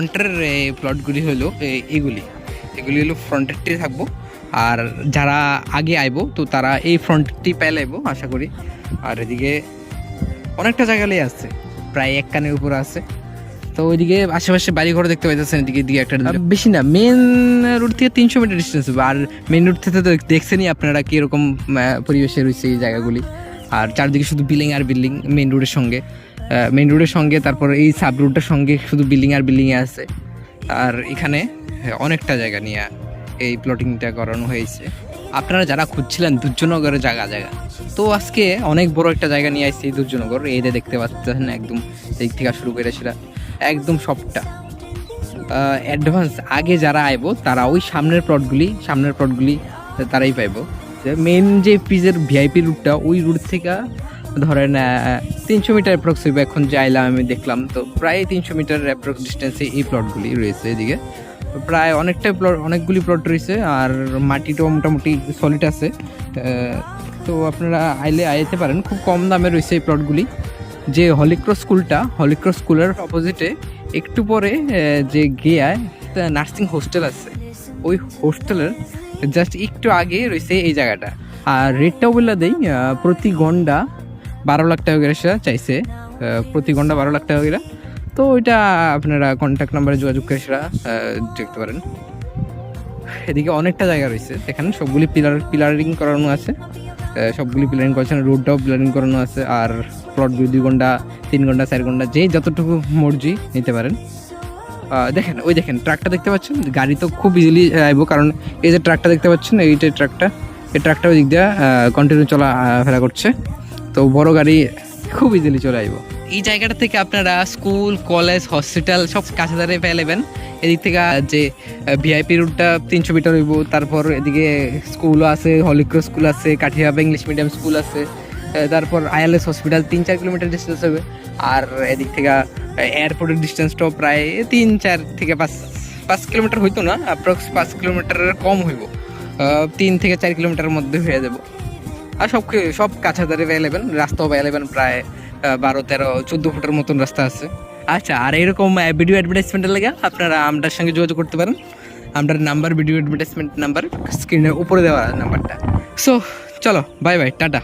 ফ্রন্টের প্লটগুলি হলো এগুলি। এগুলি হলো ফ্রন্টেরটি থাকব। আর যারা আগে আইব তো তারা এই ফ্রন্টটি পেলাইবো আশা করি। আর এদিকে অনেকটা জায়গালেই আছে প্রায় এক কানের উপরে আছে। তো ওইদিকে আশেপাশে বাড়ি ঘর দেখতে পাইতেছেন এদিকে দিকে একটা বেশি না মেন রোড থেকে তিনশো মিটার ডিস্টেন্স হবে। আর মেন রোড থেকে তো দেখছেনই আপনারা কীরকম পরিবেশে রয়েছে এই জায়গাগুলি। আর চারদিকে শুধু বিল্ডিং আর বিল্ডিং মেন রোডের সঙ্গে। মেন রোডের সঙ্গে তারপর এই সাব রোডটার সঙ্গে শুধু বিল্ডিং আর বিল্ডিংয়ে আছে। আর এখানে হ্যাঁ, অনেকটা জায়গা নিয়ে এই প্লটিংটা করানো হয়েছে। আপনারা যারা খুঁজছিলেন দুর্জনগরের জায়গা জায়গা তো আজকে অনেক বড় একটা জায়গা নিয়ে আসছি এই যে দেখতে পাচ্ছেন একদম দিক থেকে শুরু করে একদম সবটা। অ্যাডভান্স আগে যারা আইব তারা ওই সামনের প্লটগুলি সামনের প্লটগুলি তারাই পাইব। মেন যে পিজের ভিআইপি রুটটা ওই রুট থেকে ধরেন তিনশো মিটার অ্যাপ্রক্স হইবে, এখন যে আইলাম আমি দেখলাম, তো প্রায় তিনশো মিটার অ্যাপ্রক্স ডিস্টেন্সে এই প্লটগুলি রয়েছে এদিকে। প্রায় অনেকটা প্লট অনেকগুলি প্লট রয়েছে, আর মাটিটাও মোটামুটি সলিড আছে। তো আপনারা আইলে আইতে পারেন, খুব কম দামে রয়েছে এই প্লটগুলি যে হলিক্রস স্কুলটা হলিক্রস স্কুলের অপোজিটে একটু পরে যে গিয়ায় নার্সিং হোস্টেল আছে। ওই হোস্টেলের জাস্ট একটু আগে রয়েছে এই জায়গাটা। আর রেটটাও বলে দেই প্রতি ঘণ্টা বারো লাখ টাকা করে সেটা চাইছে প্রতি ঘণ্টা বারো লাখ টাকা করে। তো ওইটা আপনারা কন্ট্যাক্ট নাম্বারে যোগাযোগ করে সেটা দেখতে পারেন। এদিকে অনেকটা জায়গা রয়েছে এখানে সবগুলি পিলার পিলারিং করানো আছে। সবগুলি পিলারিং করেছেন রোডটাও পিলারিং করানো আছে, আর প্লট দুই দুই ঘণ্টা, তিন ঘণ্টা, চার ঘণ্টা যেই যতটুকু মর্জি নিতে পারেন। দেখেন, ওই দেখেন ট্রাকটা দেখতে পাচ্ছেন? গাড়ি তো খুব ইজিলি আইবো, কারণ এই যে ট্রাকটা দেখতে পাচ্ছেন এইটা ট্রাকটা এই ট্রাকটা ওই দিক দিয়ে কন্টিনিউ চলা ফেরা করছে। তো বড় গাড়ি খুব ইজিলি চলে আইবো। এই জায়গাটা থেকে আপনারা স্কুল, কলেজ, হসপিটাল সব কাছে পেয়ে নেবেন এদিক থেকে যে ভিআইপি রুটটা তিনশো মিটার হইব, তারপর এদিকে স্কুলও আছে হলিক্রো স্কুল আছে কাঠিয়াবা ইংলিশ মিডিয়াম স্কুল আছে তারপর আইএলএস হসপিটাল তিন চার কিলোমিটার ডিস্টেন্স হবে। আর এদিক থেকে এয়ারপোর্টের ডিস্টেন্সটাও প্রায় তিন চার থেকে পাঁচ পাঁচ কিলোমিটার হইতো না অ্যাপ্রক্স পাঁচ কিলোমিটারের কম হইব। তিন থেকে চার কিলোমিটারের মধ্যে হয়ে যাব। আর সব সব কাছাকাছি অ্যাভেলেবেল রাস্তাও অ্যাভেলেবেল প্রায় বারো, তেরো, চোদ্দ ফুটের মতন রাস্তা আছে। আচ্ছা আর এরকম ভিডিও অ্যাডভার্টাইজমেন্টের লাগে আপনারা আমটার সঙ্গে যোগাযোগ করতে পারেন। আমটার নাম্বার ভিডিও অ্যাডভার্টাইজমেন্ট নাম্বার স্ক্রিনের উপরে দেওয়া নাম্বারটা সো চলো বাই বাই টাটা।